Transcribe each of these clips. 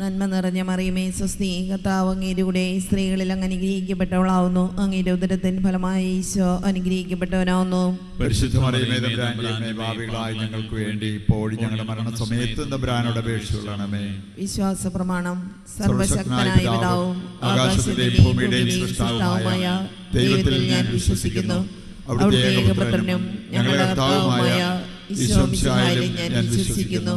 നന്മ നിറഞ്ഞ മറിയമേ സ്വസ്തി കർത്താവ് അങ്ങയുടെ കൂടെ സ്ത്രീകളിൽ അങ്ങ് അനുഗ്രഹിക്കപ്പെട്ടവളാവുന്നു. അങ്ങയുടെ ഉദരത്തിൻ ഫലമായി ഈശോ അനുഗ്രഹിക്കപ്പെട്ടവനാവുന്നു. പരിശുദ്ധമറിയമേ തമ്പുരാന്റെ ഭാവികളായി ഞങ്ങൾക്ക് വേണ്ടി ഞങ്ങളുടെ മരണസമയത്ത് തമ്പുരാനോട് അപേക്ഷിച്ചുകൊള്ളണമേ വിശ്വാസ പ്രമാണം സർവശക്തനായ പിതാവും പിതാവും ആകാശത്തിന്റെയും ഭൂമിയുടെയും സൃഷ്ടാവുമായ ദൈവത്തിൽ ഞാൻ വിശ്വസിക്കുന്നു. അവിടുത്തെ ഏകപുത്രനും ഞങ്ങളുടെ കർത്താവുമായ ഈശോമിശിഹായിലും ഞാൻ വിശ്വസിക്കുന്നു.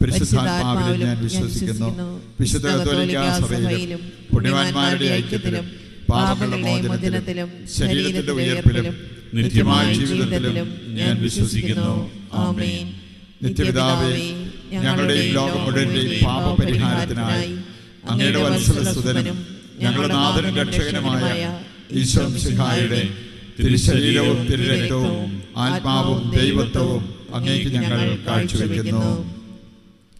പരിശുദ്ധാത്മാവിലും ഞാൻ വിശ്വസിക്കുന്നു. വിശുദ്ധ കത്തോലിക്ക സഭയിലും പുണ്യവാന്മാരുടെ ഐക്യത്തിലും പാപങ്ങളുടെ മോചനത്തിലും ശരീരത്തിന്റെ ഉയർപ്പിലും നിത്യമായ ജീവിതത്തിലും ഞാൻ വിശ്വസിക്കുന്നു. ആമേൻ. നിത്യപിതാവേ ഞങ്ങളുടെയും ലോകം മുഴുവന്റെയും പാപപരിഹാരത്തിനായി അങ്ങയുടെ വത്സലസുതനും ഞങ്ങളുടെ നാഥനും രക്ഷകനുമായ ഈശ്വരം സിഹായുടെ തിരുശരീരവും തിരുരക്തവും ആത്മാവും ദൈവത്വവും അങ്ങേക്ക് ഞങ്ങൾ കാഴ്ചവെക്കുന്നു.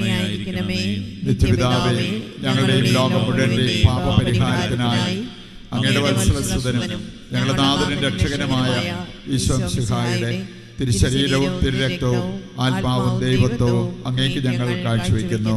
കരുണയായിരിക്കണമേ. നിത്യപിതാവേ ഞങ്ങളുടെയും ലോകം മുഴുവന്റെയും പാപപരിഹാരത്തിനായി അങ്ങയുടെ വത്സലസുതനും ഞങ്ങളുടെ നാഥനും രക്ഷകനുമായ ഈശോ സിഹായുടെ തിരുശരീരവും തിരുരക്തവും ആത്മാവും ദൈവത്വവും അങ്ങേക്ക് ഞങ്ങൾ കാഴ്ചവെക്കുന്നു.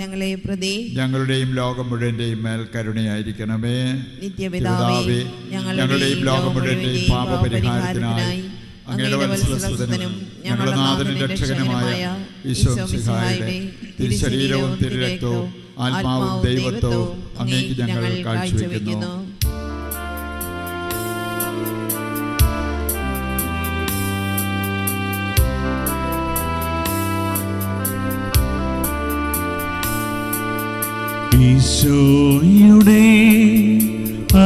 പീഡാസഹനങ്ങളെ പ്രതി. ഞങ്ങളുടെയും ലോകം മുഴുവന്റെയും മേൽ കരുണയായിരിക്കണമേ. നിത്യപിതാവേ ഞങ്ങളുടെയും ലോകം മുഴുവന്റെയും പാപപരിഹാരത്തിനായി അങ്ങയുടെ വത്സലസുതനും ഞങ്ങളുടെ നാഥനും രക്ഷകനുമായ ഈശോ സിഹായുടെ തിരുശരീരവും തിരുരക്തവും ആത്മാവും ദൈവത്വവും അങ്ങേക്ക് ഞങ്ങൾ കാഴ്ചവെക്കുന്നു.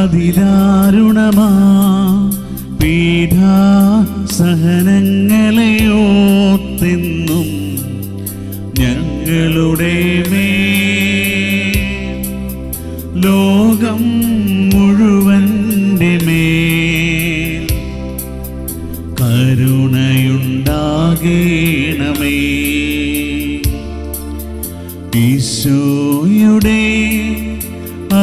അതിദാരുണമാ. പീഠാ സഹനങ്ങളെയോത്തിന്നും ഞങ്ങളുടെ മേ ലോകം മുഴുവന്റെ മേൽ. കരുണയുണ്ടാകേണമേ. ഈശോയുടെ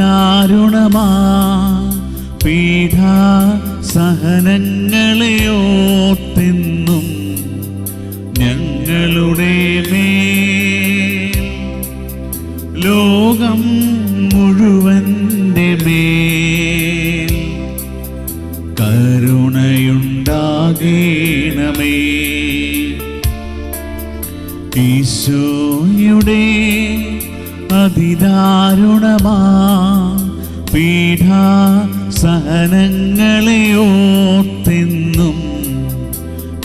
അതിദാരുണമാ പീഠാ സഹനങ്ങളെ ഓർത്തെന്നും ഞങ്ങളുടെ മേ ലോകം മുഴുവന്റെ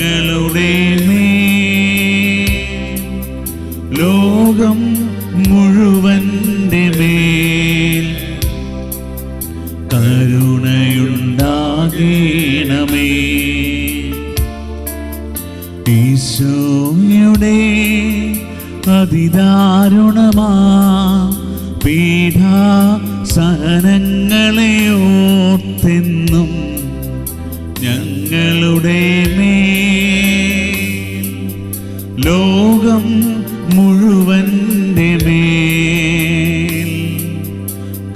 ഞങ്ങളുടെ ലോകം മുഴുവന്റെ മേൽ കരുണയുണ്ടാകേണമേ. ഈശോയുടെ അതിദാരുണമാ പീഠാ സഹനങ്ങളെ ലോകം മുഴുവന്റെ മേൽ.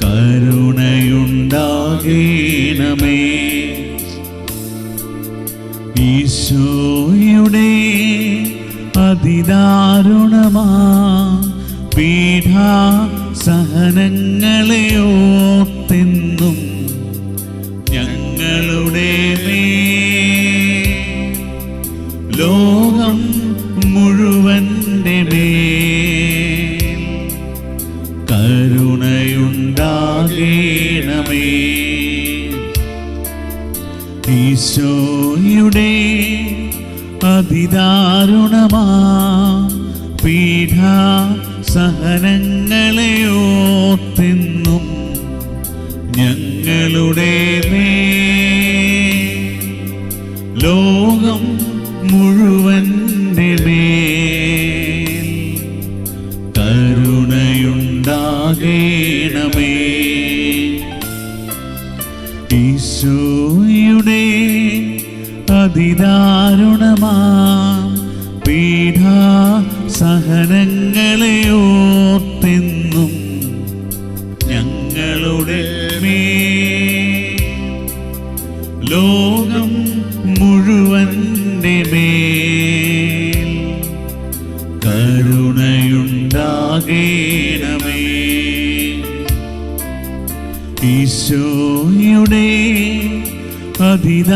കരുണയുണ്ടാകേണമേ. ഈശോയുടെ അതിദാരുണമാ പീഠ സഹനങ്ങളെ ലോകം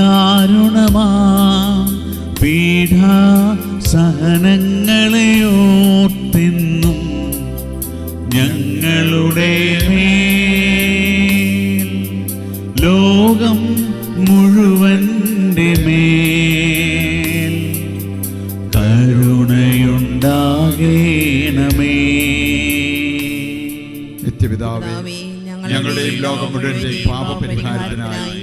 അതിദാരുണമാ പീഠ സഹനങ്ങളെ ഓർത്തെന്നും ഞങ്ങളുടെ മേൽ. ലോകം മുഴുവന്റെ മേൽ. കരുണയുണ്ടാകേണമേ. നിത്യപിതാവേ ഞങ്ങളുടെ ലോകം മുഴുവന്റെയും പാപപരിഹാരത്തിനായി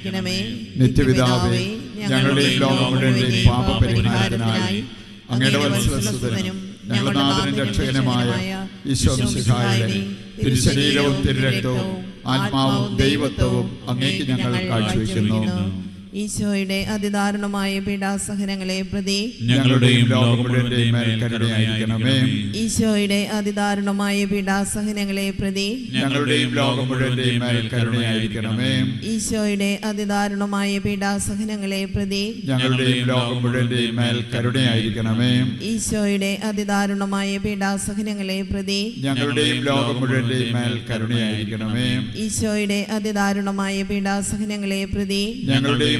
കരുണയായിരിക്കണമേ നിത്യപിതാവേ ഞങ്ങളുടെയും ലോകം മുഴുവന്റെയും പാപപരിഹാരത്തിനായി അങ്ങയുടെ വത്സലസുതനും ഞങ്ങളുടെ നാഥനും രക്ഷകനുമായ ഈശോ മിശിഹായുടെ തിരുശരീരവും തിരുരക്തവും ആത്മാവും ദൈവത്വവും അങ്ങേക്ക് ഞങ്ങൾ കാഴ്ചവെക്കുന്നു. ഈശോയുടെ അതിദാരുണമായ പീഡാസഹനങ്ങളെ പ്രതി ഞങ്ങളുടെയും ലോകം മുഴുവന്റെയും മേൽ കരുണയായിരിക്കണമേ. ഈശോയുടെ അതിദാരുണമായ പീഡാസഹനങ്ങളെ പ്രതി ഞങ്ങളുടെയും ലോകം മുഴുവന്റെയും കരുണയായിരിക്കണമേ. ഈശോയുടെ അതിദാരുണമായ പീഡാസഹനങ്ങളെ പ്രതി ഞങ്ങളുടെയും ലോകം മുഴുവന്റെയും കരുണയായിരിക്കണമേ. ഈശോയുടെ അതിദാരുണമായ പീഡാസഹനങ്ങളെ പ്രതി ഞങ്ങളുടെയും ലോകം മുഴുവന്റെയും കരുണയായിരിക്കണമേ. ഈശോയുടെ അതിദാരുണമായ പീഡാസഹനങ്ങളെ പ്രതി ഞങ്ങളുടെയും